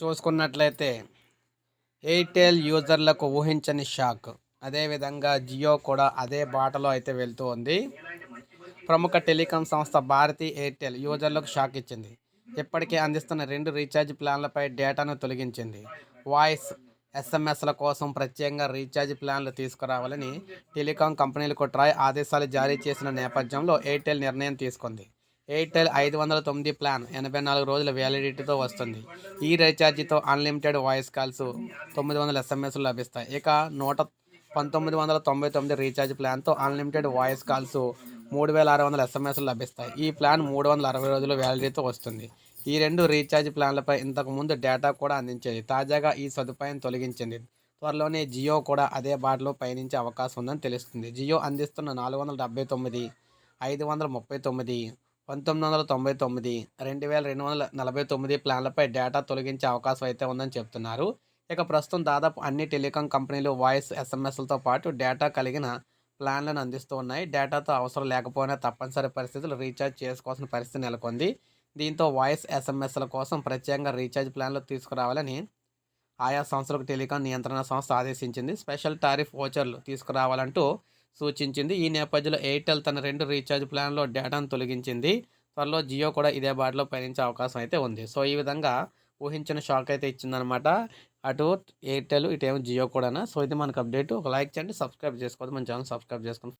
చూసుకున్నట్లయితే ఎయిర్టెల్ యూజర్లకు ఊహించని షాక్. అదేవిధంగా జియో కూడా అదే బాటలో అయితే వెళ్తూ ఉంది. ప్రముఖ టెలికాం సంస్థ భారతీ ఎయిర్టెల్ యూజర్లకు షాక్ ఇచ్చింది. ఇప్పటికే అందిస్తున్న రెండు రీఛార్జ్ ప్లాన్లపై డేటాను తొలగించింది. వాయిస్ ఎస్ఎంఎస్ల కోసం ప్రత్యేకంగా రీఛార్జ్ ప్లాన్లు తీసుకురావాలని టెలికాం కంపెనీలకు ట్రాయ్ ఆదేశాలు జారీ చేసిన నేపథ్యంలో ఎయిర్టెల్ నిర్ణయం తీసుకుంది. ఎయిర్టెల్ ఐదు వందల తొమ్మిది ప్లాన్ ఎనభై నాలుగు రోజుల వ్యాలిడిటీతో వస్తుంది. ఈ రీఛార్జితో అన్లిమిటెడ్ వాయిస్ కాల్స్ తొమ్మిది వందల ఎస్ఎంఎస్లు లభిస్తాయి. ఇక నూట పంతొమ్మిది వందల తొంభై తొమ్మిది రీఛార్జ్ ప్లాన్తో అన్లిమిటెడ్ వాయిస్ కాల్స్ మూడు వేల ఆరు వందల ఎస్ఎంఎస్లు లభిస్తాయి. ఈ ప్లాన్ మూడు వందల అరవై రోజుల వ్యాలిడిటీతో వస్తుంది. ఈ రెండు రీఛార్జ్ ప్లాన్లపై ఇంతకుముందు డేటా కూడా అందించేది. తాజాగా ఈ సదుపాయం తొలగించింది. త్వరలోనే జియో కూడా అదే బాటలో పయనించే అవకాశం ఉందని తెలుస్తుంది. జియో అందిస్తున్న నాలుగు వందల డెబ్బై తొమ్మిది ఐదు వందల ముప్పై తొమ్మిది పంతొమ్మిది వందల తొంభై తొమ్మిది రెండు వేల రెండు వందల నలభై తొమ్మిది ప్లాన్లపై డేటా తొలగించే అవకాశం అయితే ఉందని చెప్తున్నారు. ఇక ప్రస్తుతం దాదాపు అన్ని టెలికాం కంపెనీలు వాయిస్ ఎస్ఎంఎస్లతో పాటు డేటా కలిగిన ప్లాన్లను అందిస్తూ ఉన్నాయి. డేటాతో అవసరం లేకపోయినా తప్పనిసరి పరిస్థితులు రీఛార్జ్ చేసుకోవాల్సిన పరిస్థితి నెలకొంది. దీంతో వాయిస్ ఎస్ఎంఎస్ల కోసం ప్రత్యేకంగా రీఛార్జ్ ప్లాన్లు తీసుకురావాలని ఆయా సంస్థలకు టెలికాం నియంత్రణ సంస్థ ఆదేశించింది. స్పెషల్ టారిఫ్ ఓచర్లు తీసుకురావాలంటూ సూచించింది. ఈ నేపథ్యంలో ఎయిర్టెల్ తన రెండు రీఛార్జ్ ప్లాన్లో డేటాను తొలగించింది. త్వరలో జియో కూడా ఇదే బాటలో పయనించే అవకాశం అయితే ఉంది. సో ఈ విధంగా ఊహించిన షాక్ అయితే ఇచ్చిందనమాట అటు ఎయిర్టెల్ ఇటేమో జియో కూడా సో ఇది మనకు అప్డేట్. ఒక లైక్ చేయండి సబ్స్క్రైబ్ చేసుకోవద్దు. మన ఛానల్ సబ్స్క్రైబ్ చేసుకుని